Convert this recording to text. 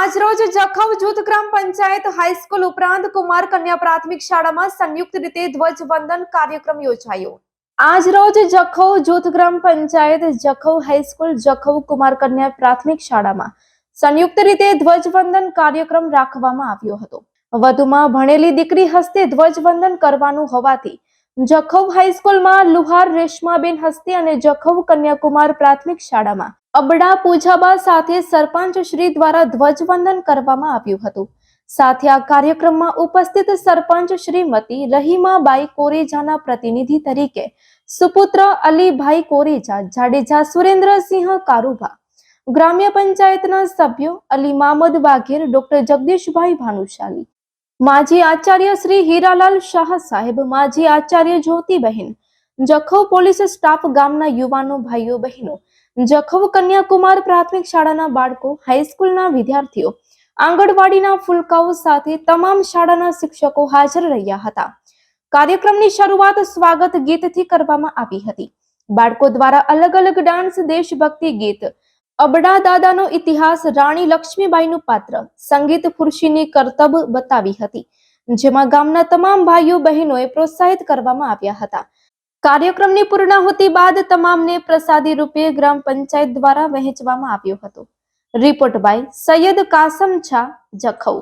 આજ રોજ જખૌ જૂથ ગ્રામ પંચાયત હાઈસ્કૂલ ઉપરાંત કુમાર કન્યા પ્રાથમિક શાળામાં સંયુક્ત રીતે ધ્વજવંદન કાર્યક્રમ યોજાયો. આજ રોજ જખૌ જૂથ ગ્રામ પંચાયત, જખૌ હાઈસ્કૂલ, જખૌ કુમાર કન્યા પ્રાથમિક શાળામાં સંયુક્ત રીતે ધ્વજવંદન કાર્યક્રમ રાખવામાં આવ્યો હતો. વધુમાં ભણેલી દીકરી હસ્તે ધ્વજવંદન કરવાનું હોવાથી જખૌ હાઈસ્કૂલમાં લુહાર રેશમાબેન હસ્તે અને જખૌ કન્યાકુમાર પ્રાથમિક શાળામાં અબડા પૂજાબા સાથે સરપંચ શ્રી દ્વારા ધ્વજવંદન કરવામાં આવ્યું હતું. સાથે આ કાર્યક્રમમાં ઉપસ્થિત સરપંચ શ્રીમતી રહીમાબાઈ કોરેજાના પ્રતિનિધિ તરીકે સુપુત્ર અલીભાઈ કોરેજા, જાડેજા સુરેન્દ્રસિંહ કારુભા, ગ્રામ્ય પંચાયતના સભ્યો અલી મામદ વાઘેર, ડોક્ટર જગદીશભાઈ ભાનુશાલી, માજી આચાર્ય શ્રી હીરાલાલ શાહ સાહેબ, માજી આચાર્ય જ્યોતિબહેન જખૌ પોલીસ સ્ટાફ ગામના યુવાનો, ભાઈઓ, બહેનો, જખૌ કન્યાકુમાર પ્રાથમિક શાળાના બાળકો હાઈસ્કૂલના વિદ્યાર્થીઓ, આંગણવાડીના ફુલકાઓ સાથે તમામ શાળાના શિક્ષકો હાજર રહ્યા હતા. કાર્યક્રમની શરૂઆત સ્વાગત ગીતથી કરવામાં આવી હતી. બાળકો દ્વારા અલગ અલગ ડાન્સ, દેશભક્તિ ગીત, અબડા દાદાનો ઇતિહાસ, રાણી લક્ષ્મીબાઈનું પાત્ર, સંગીત ખુરશીની કરતબ બતાવી હતી. જેમાં ગામના તમામ ભાઈઓ, બહેનોએ પ્રોત્સાહિત કરવામાં આવ્યા હતા. કાર્યક્રમની પૂર્ણાહુતિ બાદ તમામને પ્રસાદી રૂપે ગ્રામ પંચાયત દ્વારા વહેંચવામાં આવ્યો હતો. રિપોર્ટ બાય સૈયદ કાસમ છા જખૌ.